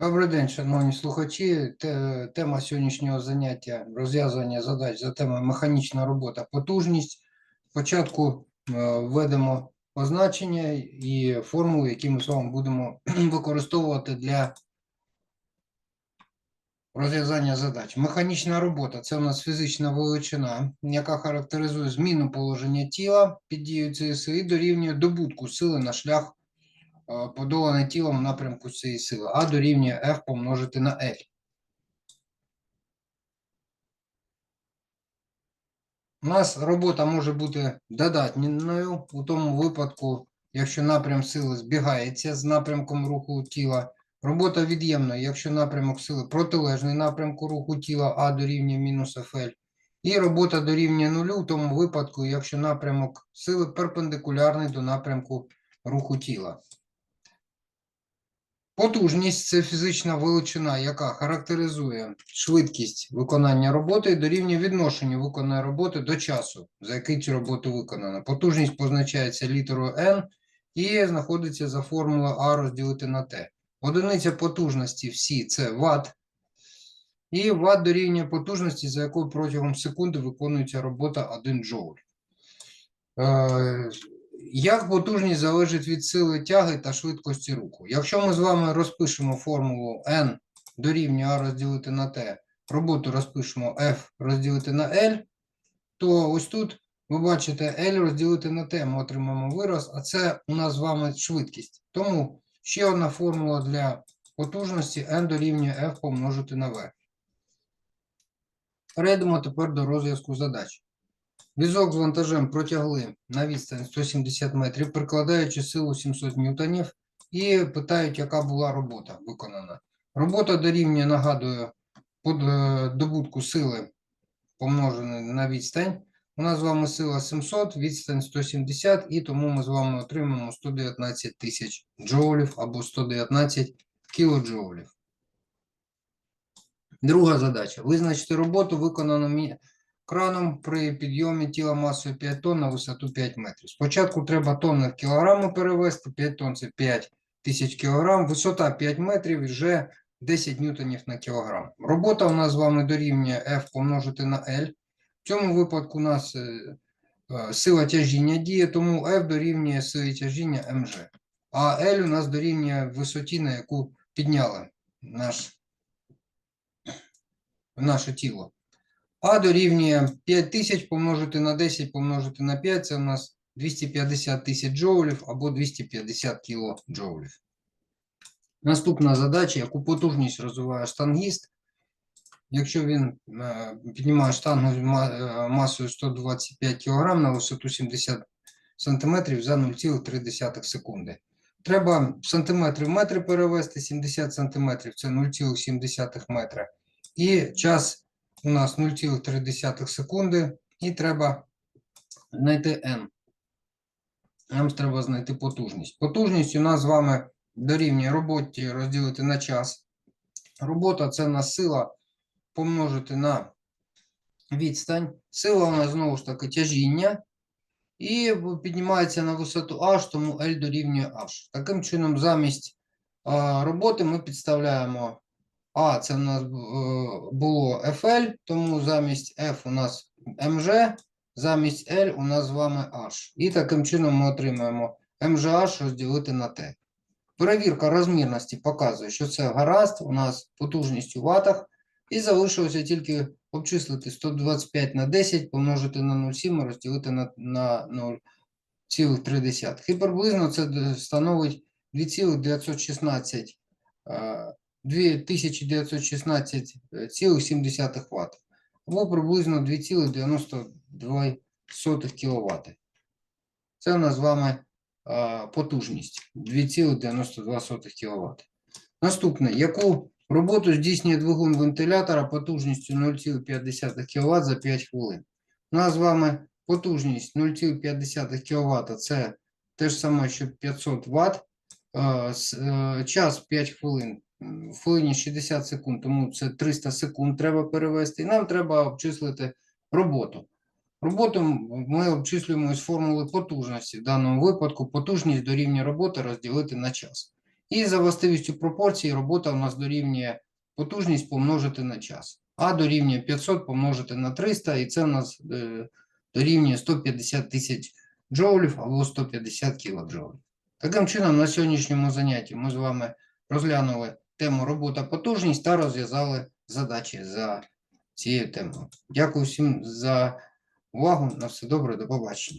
Добрий день, шановні слухачі. Тема сьогоднішнього заняття розв'язування задач за темою механічна робота, потужність. Спочатку е, введемо позначення і формулу, які ми з вами будемо використовувати для розв'язання задач. Механічна робота це у нас фізична величина, яка характеризує зміну положення тіла під дією сили і дорівнює добутку сили на шлях подолане тілом в напрямку цієї сили, а дорівнює F помножити на L. У нас робота може бути додатньою у тому випадку, якщо напрям сили збігається з напрямком руху тіла. Робота від'ємна, якщо напрямок сили протилежний напрямку руху тіла А дорівнює мінус FL. І робота дорівнює нулю в тому випадку, якщо напрямок сили перпендикулярний до напрямку руху тіла. Потужність це фізична величина, яка характеризує швидкість виконання роботи і дорівнює відношенню виконаної роботи до часу, за який цю роботу виконано. Потужність позначається літерою N і знаходиться за формулою А розділити на Т. Одиниця потужності всі це Вт. І Вт дорівнює потужності, за якою протягом секунди виконується робота 1 джоуль. Як потужність залежить від сили тяги та швидкості руху? Якщо ми з вами розпишемо формулу N дорівнює А розділити на T, роботу розпишемо F розділити на L, то ось тут ви бачите L розділити на T, ми отримаємо вираз, а це у нас з вами швидкість. Тому ще одна формула для потужності N дорівнює F помножити на V. Перейдемо тепер до розв'язку задач. Візок з вантажем протягли на відстань 170 метрів, прикладаючи силу 700 ньютонів, і питають, яка була робота виконана. Робота дорівнює, нагадую, под е, добутку сили помноженої на відстань. У нас з вами сила 700, відстань 170, і тому ми з вами отримаємо 119 тисяч джоулів або 119 кілоджоулів. Друга задача. Визначити роботу, виконану краном при підйомі тіла масою 5 тонн на висоту 5 метрів. Спочатку треба тонни в кілограми перевести, 5 тонн це 5 тисяч кілограм, висота 5 метрів вже 10 ньютонів на кілограм. Робота у нас з вами дорівнює F помножити на L. В цьому випадку у нас е, е, сила тяжіння діє, тому F дорівнює силі тяжіння mg. А L у нас дорівнює висоті, на яку підняли наш, наше тіло. А дорівнює 5000 помножити на 10 помножити на 5, це у нас 250 тисяч джоулів або 250 кілоджоулів. Наступна задача, яку потужність розвиває штангіст. Якщо він е, піднімає штангу е, масою 125 кг на висоту 70 см за 0,3 секунди. Треба сантиметри в метри перевести, 70 см це 0,7 метра. І час у нас 0,3 секунди, і треба знайти n. Нам треба знайти потужність. Потужність у нас з вами дорівнює роботі розділити на час. Робота це у нас сила помножити на відстань. Сила у нас знову ж таки тяжіння. І піднімається на висоту h, тому L дорівнює h. Таким чином, замість роботи ми підставляємо а це в нас е, було FL, тому замість F у нас MG, замість L у нас з вами H. І таким чином ми отримаємо MGH розділити на T. Перевірка розмірності показує, що це гаразд, у нас потужність у ватах. І залишилося тільки обчислити 125 на 10, помножити на 0,7 і розділити на, на 0,3. І приблизно це становить 2,916 е, 2916,7 Вт або приблизно 2,92 кВт. Це у нас з вами потужність 2,92 кВт. Наступне, яку роботу здійснює двигун вентилятора потужністю 0,5 кВт за 5 хвилин. У нас з вами потужність 0,5 кВт це те ж саме, що 500 Вт. Е, Час 5 хвилин в хвилині 60 секунд, тому це 300 секунд треба перевести. І нам треба обчислити роботу. Роботу ми обчислюємо із формули потужності. В даному випадку потужність дорівнює роботи розділити на час. І за властивістю пропорції робота у нас дорівнює потужність помножити на час. А дорівнює 500 помножити на 300, і це у нас е, дорівнює 150 тисяч джоулів або 150 кілоджоулів. Таким чином, на сьогоднішньому занятті ми з вами розглянули тему робота потужність та розв'язали задачі за цією темою. Дякую всім за увагу. На все добре, до побачення.